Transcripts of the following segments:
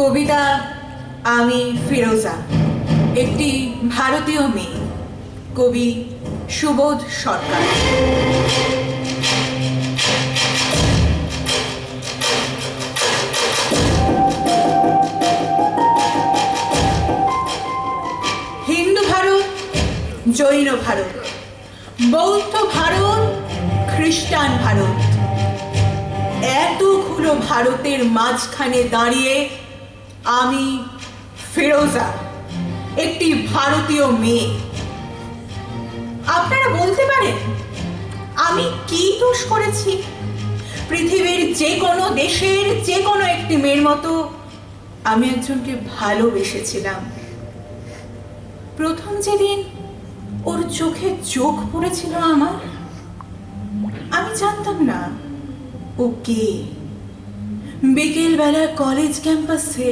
কবিতা আমি ফিরোজা, একটি ভারতীয় মেয়ে, কবি সুবোধ সরকার। হিন্দু ভারত, জৈন ভারত, বৌদ্ধ ভারত, খ্রিস্টান ভারত। এতগুলো ভারতের মাঝখানে দাঁড়িয়ে আমি ফিরোজা, একটি ভারতীয় মেয়ে। আপনারা বলতে পারেন, আমি কি দোষ করেছি? পৃথিবীর যে কোনো দেশের যে কোনো একটি মেয়ের মতো আমি একজনকে ভালোবেসেছিলাম। প্রথম যেদিন ওর চোখে চোখ পড়েছিল আমার, আমি জানতাম না ও কে। বিকেলবেলা কলেজ ক্যাম্পাসে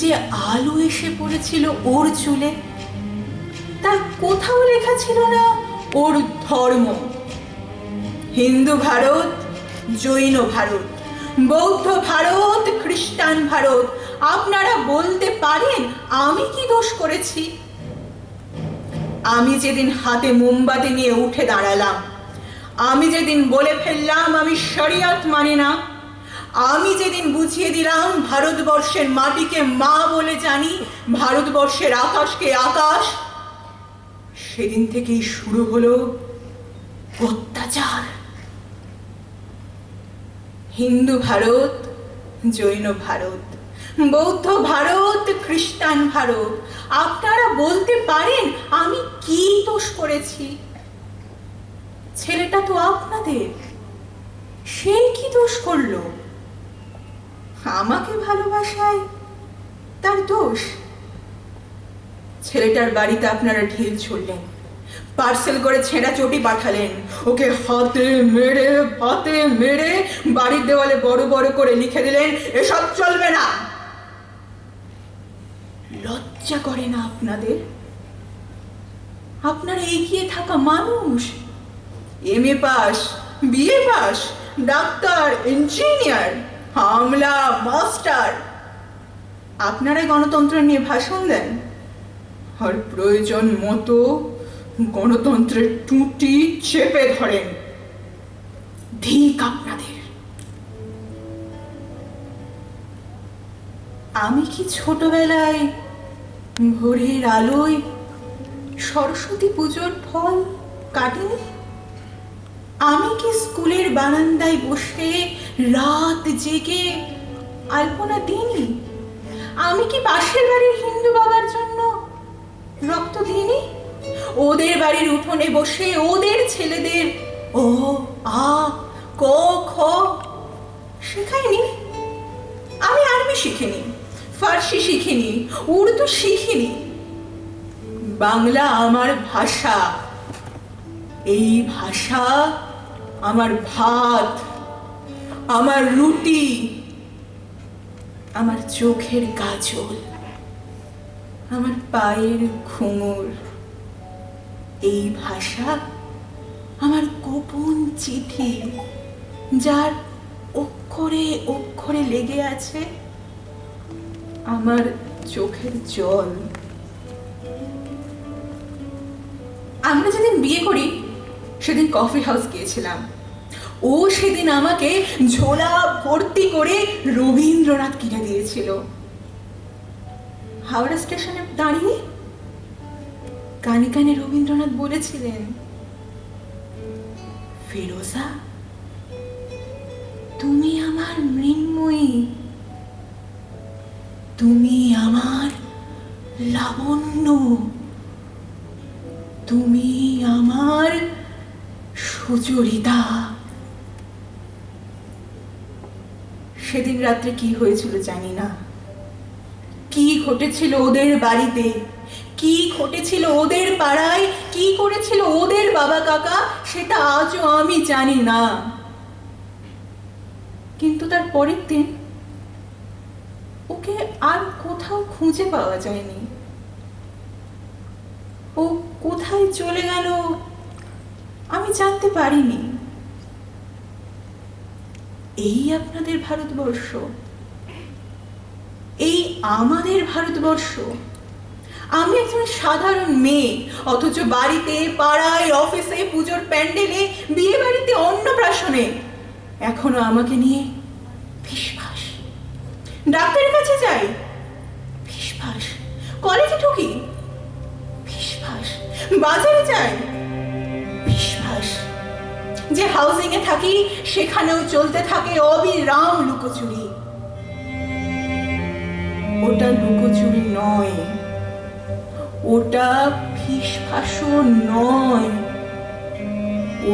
যে আলো এসে পড়েছিল ওর চুলে তার কোথাও লেখা ছিল না ওর ধর্ম। হিন্দু ভারত, জৈন ভারত, বৌদ্ধ ভারত, খ্রিস্টান ভারত, আপনারা বলতে পারেন আমি কি দোষ করেছি? আমি যেদিন হাতে মোমবাতি নিয়ে উঠে দাঁড়ালাম, আমি যেদিন বলে ফেললাম আমি শরিয়ত মানি না আমি যেদিন বুঝিয়ে দিলাম ভারতবর্ষের মাটিকে মা বলে জানি, ভারতবর্ষের আকাশকে আকাশ, সেদিন থেকেই শুরু হলো অত্যাচার। হিন্দু ভারত, জৈন ভারত, বৌদ্ধ ভারত, খ্রিস্টান ভারত, আপনারা বলতে পারেন আমি কি দোষ করেছি? ছেলেটা তো আপনাদের, সে কি দোষ করল? ভালোবাসায় তার দোষ? ছেলেটার বাড়িতে আপনারা ঢিল ছুড়লেন, পার্সেল করে ছেঁড়া চটি পাঠালেন, ওকে হাতে মেরে হাতে মেরে বাড়ির দেওয়ালে বড় বড় করে লিখে দিলেন, এসব চলবে না। লজ্জা করে না আপনাদের? আপনারা এগিয়ে থাকা মানুষ? M A pass BA pass, doctor, engineer, হামলা, মাস্টার আপনারাই গণতন্ত্র নিয়ে ভাষণ দেন? আর প্রয়োজন মতো গণতন্ত্রের টুটি চেপে ধরেন। ঠিক আপনাদের। আমি কি ছোটবেলায় ভোরের আলোয় সরস্বতী পুজোর ফল কাটিনি? আমি কি স্কুলের বারান্দায় বসে রাত জেগে আলপনা দিইনি? আমি কি পাশের বাড়ির হিন্দু বাবার জন্য রক্ত দিইনি? ওদের বাড়ির উঠোনে বসে ওদের ছেলেদের ও, আ, ক, খ শেখাইনি। আমি আরবি শিখিনি, ফার্সি শিখিনি, উর্দু শিখিনি। বাংলা আমার ভাষা। এই ভাষা আমার ভাত, আমার রুটি। আমার চোখের কাজল, আমার পায়ের ঘুঙুর। এই ভাষা আমার গোপন চিঠি, যার অক্ষরে অক্ষরে লেগে আছে আমার চোখের জল। আমরা যেদিন বিয়ে করি, সেদিন কফি হাউস গিয়েছিলাম। ও সেদিন আমাকে ঝোলা ভর্তি করে রবীন্দ্রনাথ কিনে দিয়েছিল। হাওড়া স্টেশনে দাঁড়িয়ে কানে কানে রবীন্দ্রনাথ বলেছিলেন, ফিরোজা, তুমি আমার মৃন্ময়ী। তুমি আমার লাবণ্য। তুমি আমার সুচরিতা। সেদিন রাত্রে কি হয়েছিল জানি না। কি ঘটেছিল ওদের বাড়িতে? কি ঘটেছিল ওদের পাড়ায়? কি করেছিল ওদের বাবা কাকা? সেটা আজও আমি জানি না। কিন্তু তার পরের দিন ওকে আর কোথাও খুঁজে পাওয়া যায়নি। ও কোথায় চলে গেল আমি জানতে পারিনি। এই আপনাদের ভারতবর্ষ? এই আমাদের ভারতবর্ষ? আমি একজন সাধারণ মেয়ে, অথচ বাড়িতে, পাড়ায়, অফিসে, পুজোর প্যান্ডেলে বিয়ে বাড়িতে অন্নপ্রাশনে এখনও আমাকে নিয়ে ফিসফাস। ডাক্তারের কাছে যাই, ফিসফাস। কলেজে ঢুকি, ফিসফাস। বাজারে যাই যে হাউজিং এ থাকি, সেখানেও চলতে থাকে অবিরাম লুকোচুরি। ওটা লুকোচুরি নয়। ওটা ফিসফাসও নয়।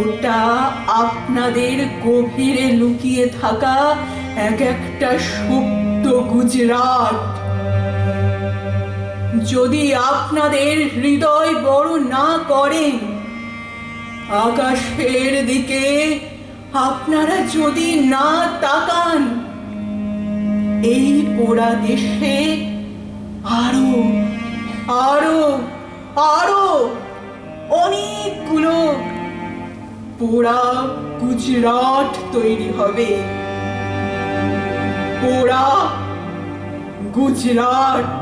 ওটা আপনাদের গভীরে লুকিয়ে থাকা এক একটা সুপ্ত গুজরাট। যদি আপনাদের হৃদয় বড় না করেন আকাশের দিকে আপনারা যদি না তাকান, এই পোড়া দেশে আরও আরও আরও অনেকগুলো পোড়া গুজরাট তৈরি হবে। পোড়া গুজরাট।